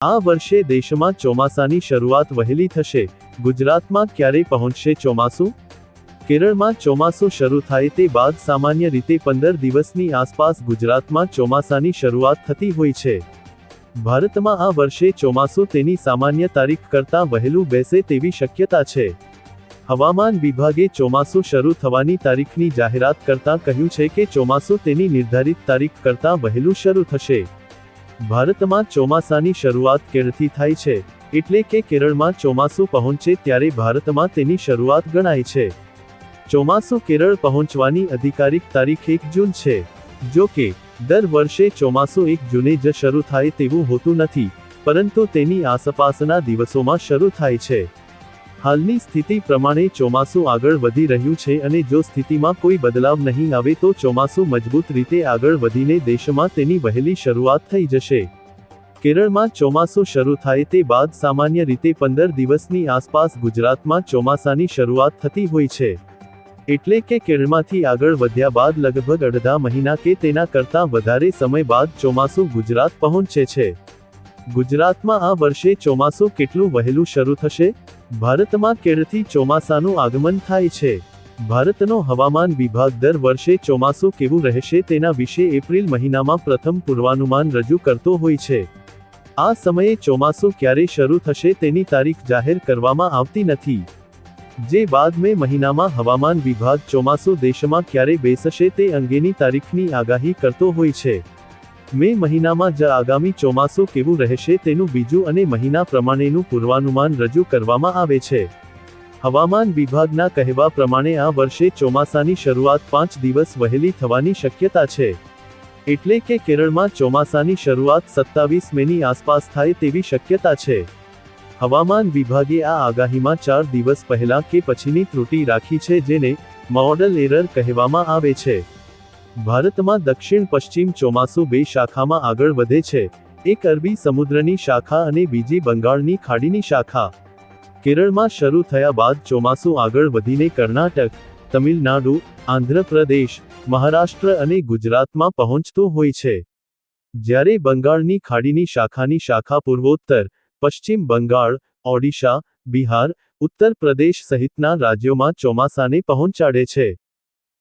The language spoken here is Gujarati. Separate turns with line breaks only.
આ વર્ષે દેશમાં ચોમાસાની શરૂઆત વહેલી થશે. ગુજરાતમાં ક્યારે પહોંચશે ચોમાસું? કેરળમાં ચોમાસું શરૂ થાય તે બાદ સામાન્ય રીતે પંદર દિવસની આસપાસ ગુજરાતમાં ચોમાસાની શરૂઆત થતી હોય છે. ભારતમાં આ વર્ષે ચોમાસું તેની સામાન્ય તારીખ કરતાં વહેલું બેસે તેવી શક્યતા છે. હવામાન વિભાગે ચોમાસું શરૂ થવાની તારીખની જાહેરાત કરતાં કહ્યું છે કે ચોમાસું તેની નિર્ધારિત તારીખ કરતાં વહેલું શરૂ થશે. ભારતમાં ચોમાસાની શરૂઆત કેરળથી થાય છે, એટલે કે કેરળમાં ચોમાસું પહોંચે ત્યારે ભારતમાં તેની શરૂઆત ગણાય છે. ચોમાસું કેરળ પહોંચવાની અધિકારિક તારીખ એક જૂન છે, જો કે, દર વર્ષે ચોમાસું એક જૂને જ શરૂ થાય તેવું હોતું નથી, પરંતુ તેની આસપાસના દિવસોમાં શરૂ થાય છે. હાલની સ્થિતિ પ્રમાણે ચોમાસું આગળ વધી રહ્યું છે અને જો સ્થિતિમાં કોઈ બદલાવ નહીં આવે તો ચોમાસું મજબૂત રીતે આગળ વધીને દેશમાં તેની વહેલી શરૂઆત થઈ જશે. કેરળમાં ચોમાસું શરૂ થાય તે બાદ સામાન્ય રીતે પંદર દિવસની આસપાસ ગુજરાતમાં ચોમાસાની શરૂઆત થતી હોય છે. એટલે કે કેરળમાંથી આગળ વધ્યા બાદ લગભગ અડધા મહિના કે તેના કરતાં વધારે સમય બાદ ચોમાસું ગુજરાત પહોંચે છે. ગુજરાતમાં આ વર્ષે ચોમાસું કેટલું વહેલું શરૂ થશે? ભારતમાં કેરળથી ચોમાસાનું આગમન થાય છે. ભારતનો હવામાન વિભાગ દર વર્ષે ચોમાસું કેવું રહેશે તેના વિશે એપ્રિલ મહિનામાં પ્રથમ પૂર્વાનુમાન રજૂ કરતો હોય છે. આ સમયે ચોમાસું ક્યારે શરૂ થશે તેની તારીખ જાહેર કરવામાં આવતી નથી. જે બાદ મે મહિનામાં હવામાન વિભાગ ચોમાસું દેશમાં ક્યારે બેસશે તે અંગેની તારીખની આગાહી કરતો હોય છે. મે મહિનામાં જ આગામી ચોમાસું કેવું રહેશે તેનું બીજું અને મહિના પ્રમાણેનું પૂર્વાનુમાન રજૂ કરવામાં આવે છે. હવામાન વિભાગના કહેવા પ્રમાણે આ વર્ષે ચોમાસાની શરૂઆત પાંચ દિવસ વહેલી થવાની શક્યતા છે. એટલે કે કેરળમાં ચોમાસાની શરૂઆત સત્તાવીસ મેની આસપાસ થાય તેવી શક્યતા છે. હવામાન વિભાગે આ આગાહીમાં ચાર દિવસ પહેલા કે પછીની ત્રુટી રાખી છે જેને મોડલ એરર કહેવામાં આવે છે. ભારતમાં દક્ષિણ પશ્ચિમ ચોમાસું બે શાખામાં આગળ વધે છે. એક અરબી સમુદ્રની શાખા અને બીજી બંગાળની ખાડીની શાખા. કેરળમાં શરૂ થયા બાદ ચોમાસું આગળ વધીને કર્ણાટક, તમિલનાડુ, આંધ્રપ્રદેશ, મહારાષ્ટ્ર અને ગુજરાતમાં પહોંચતું હોય છે. જ્યારે બંગાળની ખાડીની શાખાની શાખા પૂર્વોત્તર, પશ્ચિમ બંગાળ, ઓડિશા, બિહાર, ઉત્તર પ્રદેશ સહિતના રાજ્યોમાં ચોમાસાને પહોંચાડે છે.